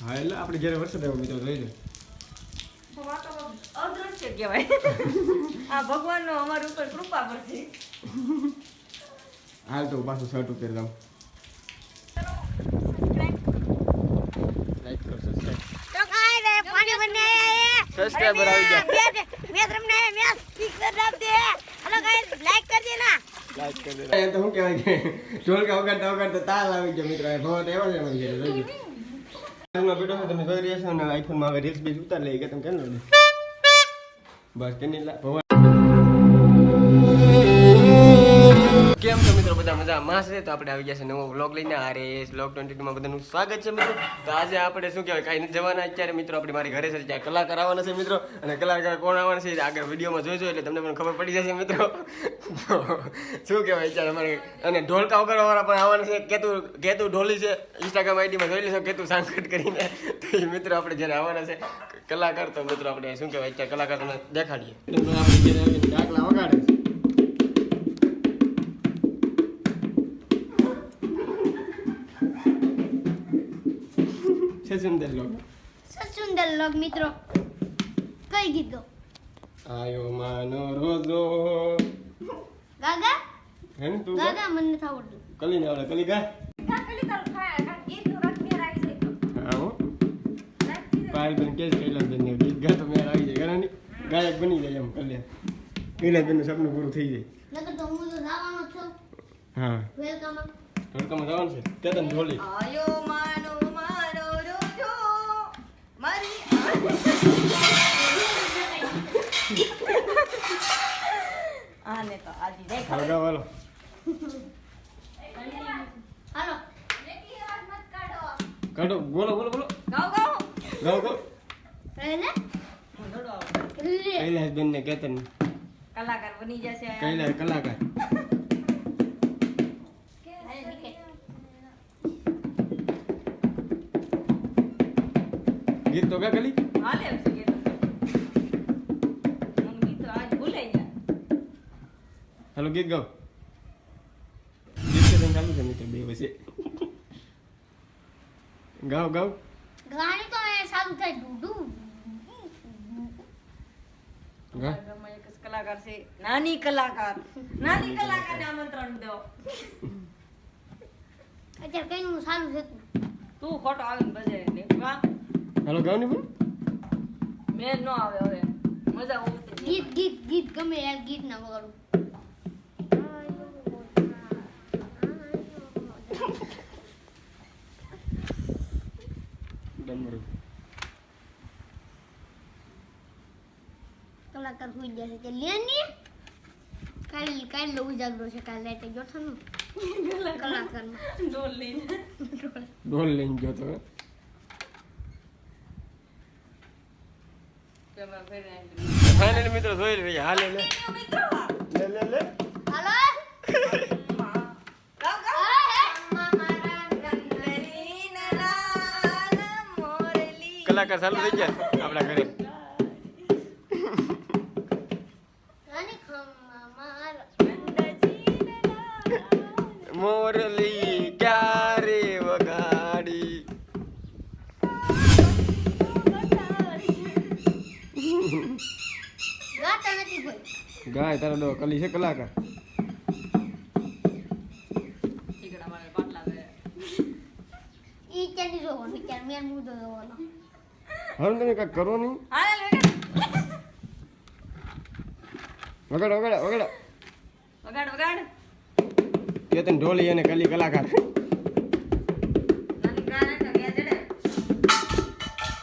હા એટલે આપણે ઘરે વરસાદ આવ્યો મિત્રો જોઈ લે. કહેવાય. આ ભગવાનનો અમારી ઉપર કૃપા પરથી હાલ તો પાછું શર્ટ ઉપર દઉં. લાઈક કરો સબસ્ક્રાઇબ તો કાંઈ રે પાણી બંને સબસ્ક્રાઇબર આવી ગયા. મેં તમને મેં સ્પીકર દાબ દે હલો ગાઈસ લાઈક કરી દેના. લાઈક કરી દે. તો શું કહેવાય કે ઢોલકા વગાડતા વગાડતા તાલ આવી ગયો મિત્રો. ભવત એવો છે એમાં ઘરે જોઈ લો. બેઠો છો તમે જોઈ રહ્યા છો અને આઈફોનમાં હવે રીલ્સ બીજ ઉતાર લઈ ગયા તમે કેમ બસ લા મિત્રો મજા માં છે? તો આપણે આવી ગયા છે નવો વ્લોગ લઈને. અરે વ્લોગ ટ્વેન્ટી ટુમાં બધાનું સ્વાગત છે મિત્રો. તો આજે આપણે શું કહેવાય, કાંઈ નથી જવાના અત્યારે. મિત્રો, આપણે મારી ઘરે છે, ત્યાં કલાકાર આવવાના છે મિત્રો. અને કલાકાર કોણ આવવાના છે આગળ વિડીયોમાં જોઈજો એટલે તમને પણ ખબર પડી જશે મિત્રો. શું કહેવાય, અત્યારે અમારે અને ઢોલકા વગાડવાવાળા પણ આવવાના છે. કેતું કેતું ઢોલી છે ઇન્સ્ટાગ્રામ આઈડીમાં જોઈ લેશો કેતું સાંકટ કરીને. તો એ મિત્રો આપણે જ્યારે આવવાના છે, કલાકાર, તો મિત્રો આપણે શું કહેવાય, અત્યારે કલાકાર તમને દેખાડીએ આપણે ડાકલા વગાડે. સુંદર લોકો સુંદર લોગ મિત્રો કઈ ગીત ગો આયો માનો રોજો ગાગા હે ને તું ગા? ગાગા મને આવડતું કલી ને આવડે કલી ગા કલી તારું ખાય કાક ગીતનું રટ મેર આવી જાય તો હા હો પાયલ બેન કે કૈલાસ બેન ને ગીત ગાતો મેં આવી જાય ઘણા ગાયક બની જાય એમ કલ્યા કૈલાસ બેનનું સપનું પૂરું થઈ જાય નકર તો હું તો જવાનો છું હા વેલકમ વેલકમ જવાનું છે કેતન ઢોલી આયો મારો મારી આને તો આજી હાલો દેખાય ગાવ હાલો. હાલો. કાઢો બોલો બોલો બોલો. ગાવ ગાવ ગાવ ગાવ એને ધડો આવો. લે કૈલાસ બેન ને કેતન કલાકાર બની જશે કૈલાસ કલાકાર. તો ગા કલી હાલે છે કે મને ગીતો આજ ભૂલાઈ ગયા. હાલો ગીત ગાવ ગીત કેતન ચાલુ છે મિત્ર બે વચ્ચે. ગાવ ગાવ ગાણી તો એ સારું થાય. ડુડુ. કલાકાર છે. નાની કલાકાર. નાની કલાકારને આમંત્રણ દો. અત્યારે કઈ નું સારું છે. તું ખોટો આવીને બજે ને વાહ હાલો ગાવની મેં ન આવે હવે. મજા ઉતરી ગીત ગીત ગીત ગમે યાર ગીત ના વગાડું. ડમરું કલાકાર હોઈ જશે કે લેની? કાલે કાલે કાલ ઉજાગરો છે કાલ રાતે જોઠાનું કલાકારમાં. ડોલ લઈને. ઢોલ લઈને ગયો તો ફાઇનલી મિત્રો જોઈ રહ્યા હાલે લે લે લે લે. હાલો. કલાકાર ચાલુ થઈ ગયા આપણા ઘરે. ગાય તારો ડો કલી છે કલાકાર. તમે હાલે વગાડ કેતન ઢોલી અને કલી કલાકાર.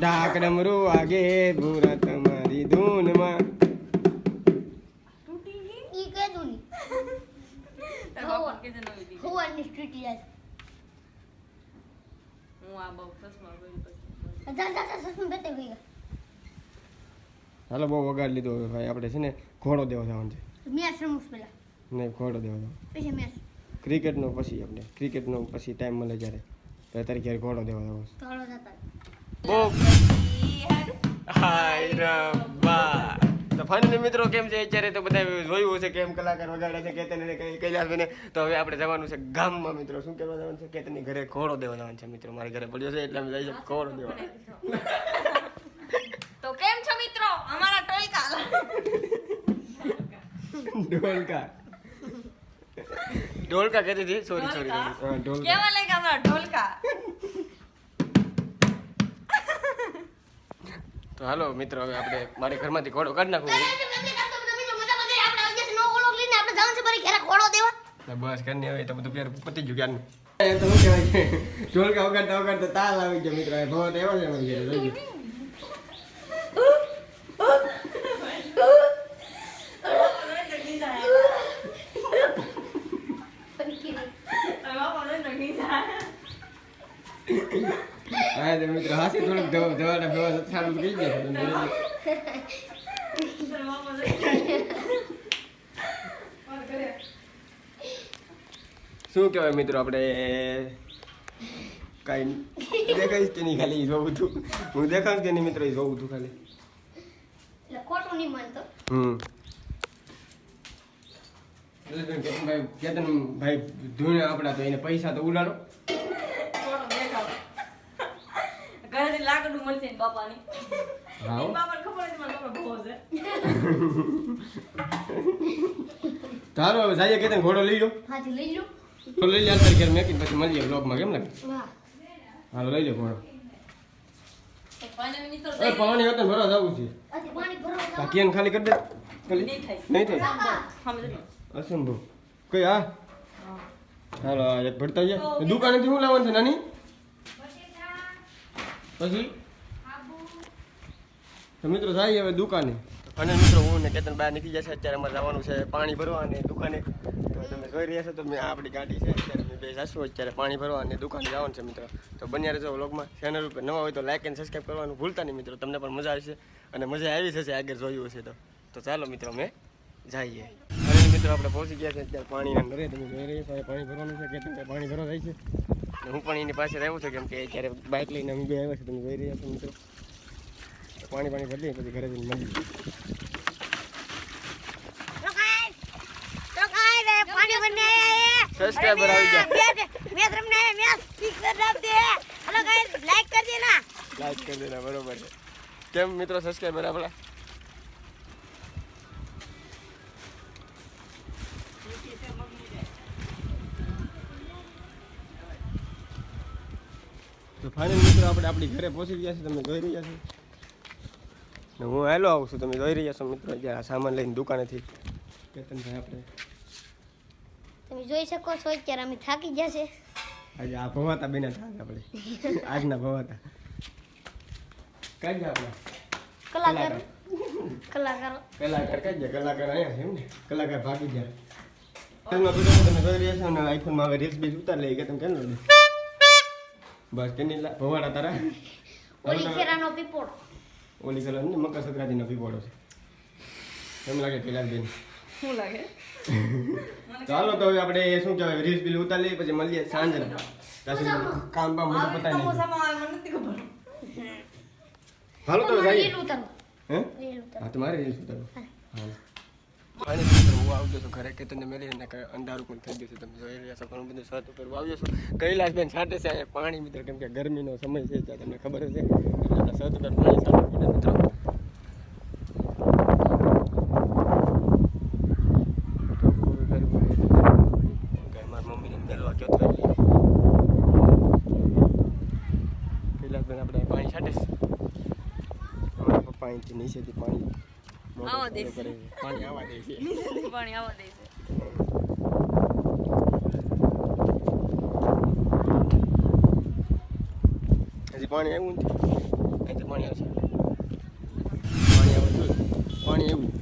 ડાક આગે ભૂરા તમારી ધૂનમાં તૂટી ગઈ ઈ કહેતું નહીં કે સ્ટ્રીટ હું આ બહુ ચશ્મા પહેરી પછી. જા જા જા સસું બેતે હાલો બહુ વગાડ લીધો હવે ભાઈ. આપણે છે ને ઘોડો દેવા જવાનું છે. મેચ રમું પેલા. નહીં ઘોડો દેવા જવાનું. પછી મેચ. ક્રિકેટનો પછી આપણે. ક્રિકેટનો પછી ટાઈમ મળે જ્યારે તો તારી ઘેર ઘોડો દેવા જવાનું છે? થોડો જતા બહુ હાય રબ્બા તો ફાઇનલી મિત્રો કેમ છે? અત્યારે તો બધા જોયું હશે કેમ કલાકાર વગાડે છે કેતન અને કઈ કૈલાસભાઈને તો હવે આપણે જવાનું છે ગામમાં મિત્રો. શું કરવા જવાનું છે? કેતનની ઘરે ઘોડો દેવા જવાનું છે મિત્રો. મારી ઘરે પડ્યો છે એટલે અમે જઈએ ઘોડો દેવા. તો કેમ છો મિત્રો? અમારા ટોલકા. ઢોલકા ઢોલકા કહેતી હતી. સોરી સોરી ઢોલકા કેવા લાગ્યા અમારા ઢોલકા તો હાલો મિત્રો હવે આપણે મારે ઘરમાંથી ઘોડો કાઢી નાખું. બસ કરીને હવે તો બધું પેર પતી ગયું તો શું કહેવાય? કે ઢોલકા વગાડતા વગાડતા તાલ આવી ગયો મિત્રો. ભવો એવા એવો છે અમારી ઘરે જોઈ લો. હા તો મિત્રો થોડુંક દવા દવાના દવા સારું થઈ જાય તમને જોઈ લો. શું કહેવાય મિત્રો આપણે કાંઈ દેખાઈશ કે નહીં ખાલી જોઉં છું હું દેખાશ કે નહીં મિત્રો એ છું ખાલી ખોટું નહીં માનતો હમ કેતન ભાઈ ધોઈને આપણા તો એને પૈસા તો ઉડાડો ઘરેથી લાકડું મળશે બાપાની. હા હો. બાપાને ખબર હતી મારા બાપા ભવો છે તો હવે જઈએ કેતન ઘોડો લઈ લો હાથી લઈ લો તો લઈ લે અત્યારે ઘેર મેકીને પછી મળીએ બ્લોગમાં કેમ લાગે? હાલો લઈ લો ઘોડો. પાણી હતો ભરવા જવું છે. બાકી એને ખાલી કરી દે. નહીં થાય. અસંભવ. કઈ હા? હાલો એક ભરતા દુકાનેથી શું લાવવાનું છે નાની? પછી? તો મિત્રો જાય હવે દુકાને. અને મિત્રો હું ને કેતન બહાર નીકળી જશે અત્યારે અમારે જવાનું છે પાણી ભરવા અને દુકાને. તો તમે જોઈ રહ્યા છો તો મેં આપણી ગાડી છે અત્યારે મેં બે જશું અત્યારે પાણી ભરવા અને દુકાને જવાનું છે મિત્રો. તો બન્યા રહેજો વ્લોગમાં. ચેનલ ઉપર નવા હોય તો લાઇક એન્ડ સબસ્ક્રાઈબ કરવાનું ભૂલતા નહીં મિત્રો તમને પણ મજા આવશે અને મજા આવી જશે આગળ જોયું હશે તો. તો ચાલો મિત્રો અમે જઈએ. અને મિત્રો આપણે પહોંચી ગયા છે અત્યારે પાણી અંદર. તમે જોઈ રહ્યા છો પાણી ભરવાનું છે કેતન ભાઈ પાણી ભરવા જાય છે. હું પણ એની પાસે રહ્યો છું કેમ કે અત્યારે બાઇક લઈને અમે બે આવ્યા છે તમે જોઈ રહ્યા છો મિત્રો પાણી પાણી ભરી પછી ઘરે જઈને મળી તો કાંઈ- તો કાંઈ રે, પાણી ભરને આયા છે. સબસ્ક્રાઈબર આવી ગયા મેં તમને મેં સ્પીકર રાખ દે. હેલો ગાઈસ લાઈક કરી દેના. લાઈક કરી દેના બરોબર છે કેમ મિત્રો સબસ્ક્રાઇબર આપણા તો ફાઇનલ મિત્રો આપણે આપણી ઘરે પહોંચી ગયા છે તમે જોઈ રહ્યા છો. ને હું હેલો આવું છું તમે જોઈ રહ્યા છો મિત્રો જ્યાં આ સામાન લઈને દુકાનેથી કેતનભાઈ આપણે તમે જોઈ શકો છો અત્યારે અમે થાકી ગયા છે. આજે આ ભવાતા બેના થાક આપણે આજના ભવાતા. કાઢી આપણે. કલાકાર. કલાકાર. કલાકાર. કઈ જાય કલાકાર અહીંયા છે એમ ને? કલાકાર ભાગી જાય તમે જોઈ રહ્યા છો ને આઈફોનમાં હવે રીલ્સ બીજ ઉતાર લઈએ કે તમે કેમ લો? બસ કે નહીં ભવાડા તારા ઓલી ખેરાનો પીપોળો ઓલી કલર ને મકર સંક્રાંતિનો પીપોડો છે એમ લાગે પેલા બેન શું લાગે તો તો હવે આપણે શું કહેવાય રીલ્સ બિલ ઉતાર લઈએ પછી મળીએ સાંજે કામ બામ મને પતા નહીં હાલો તો જઈએ રીલ ઉતારો હે રીલ ઉતારો હા તમારે રીલ્સ ઉતારો હા ફાઇનલી હું આવજો તો ઘરે કે તને મેળવીને અને અંધારું પણ થઈ ગયું છે. તમે જોઈ રહ્યા છો, ઘણું બધું સત ઉપર આવ્યો છું. કૈલાસબેન છાંટે છે, અહીંયા પાણી મિત્ર, કેમ કે ગરમીનો સમય છે ત્યાં તમને ખબર છે. એટલે સત ઉપર પાણી છાંટવું પડે મિત્રો. આપણે પાણી છાંટીશ. છે પપ્પા અહીંથી નીચેથી પાણી આવા દે છે. છે. પાણી આવવા દે છે. પાણી આવવા દે છે. હજી પાણી આવ્યું નથી? અહીંથી પાણી આવશે. પાણી આવે તો પાણી આવ્યું.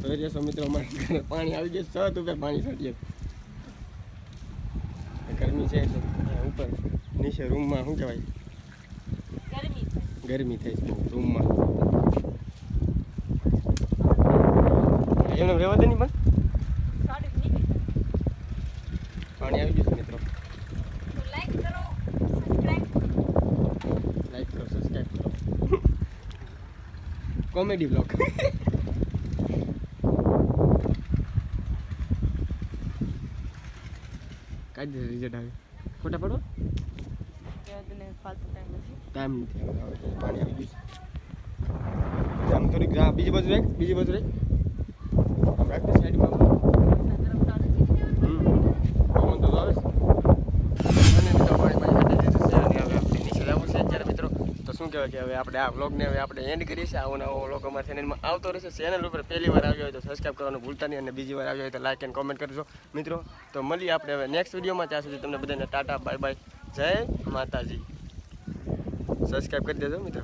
તો એ રહેશો મિત્રો અમારે પાણી આવી ગયું સત ઉપર પાણી છાંટીએ ગરમી છે એટલે ઉપર. નીચે રૂમમાં શું કહેવાય? ગરમી ગરમી થઈ છે. રૂમમાં એમને રહેવા દે નહીં પણ? પાણી આવી ગયું છે મિત્રો લાઈક કરો સબસ્ક્રાઇબ લાઈક કરો સબસ્ક્રાઇબ કરો. કોમેડી બ્લોગ કાઢી દે રિઝલ્ટ આવે ફોટા પડો ટાઈમ નથી. પાણી આવી ગયું બીજી બાજુ રાખ બીજી બાજુ રાખ. રાખ સાઈડમાં પવન તો આવે છે? અત્યારે મિત્રો. તો શું કહેવાય કે હવે આપણે આ વ્લોગને હવે આપણે એન્ડ કરીએ છીએ. આવો નવો વ્લોગ અમારા આવતો રહેશે. ચેનલ ઉપર પહેલી વાર આવ્યો હોય તો સબસ્ક્રાઈબ કરવાનું ભૂલતા નહીં. અને બીજી વાર આવ્યો હોય તો લાઈક એન્ડ કોમેન્ટ કરજો. મિત્રો, તો મળીએ આપણે હવે નેક્સ્ટ વિડીયોમાં ત્યાં સુધી તમને બધાને ટાટા બાય બાય જય માતાજી. સબસ્ક્રાઈબ કરી દેજો મિત્રો.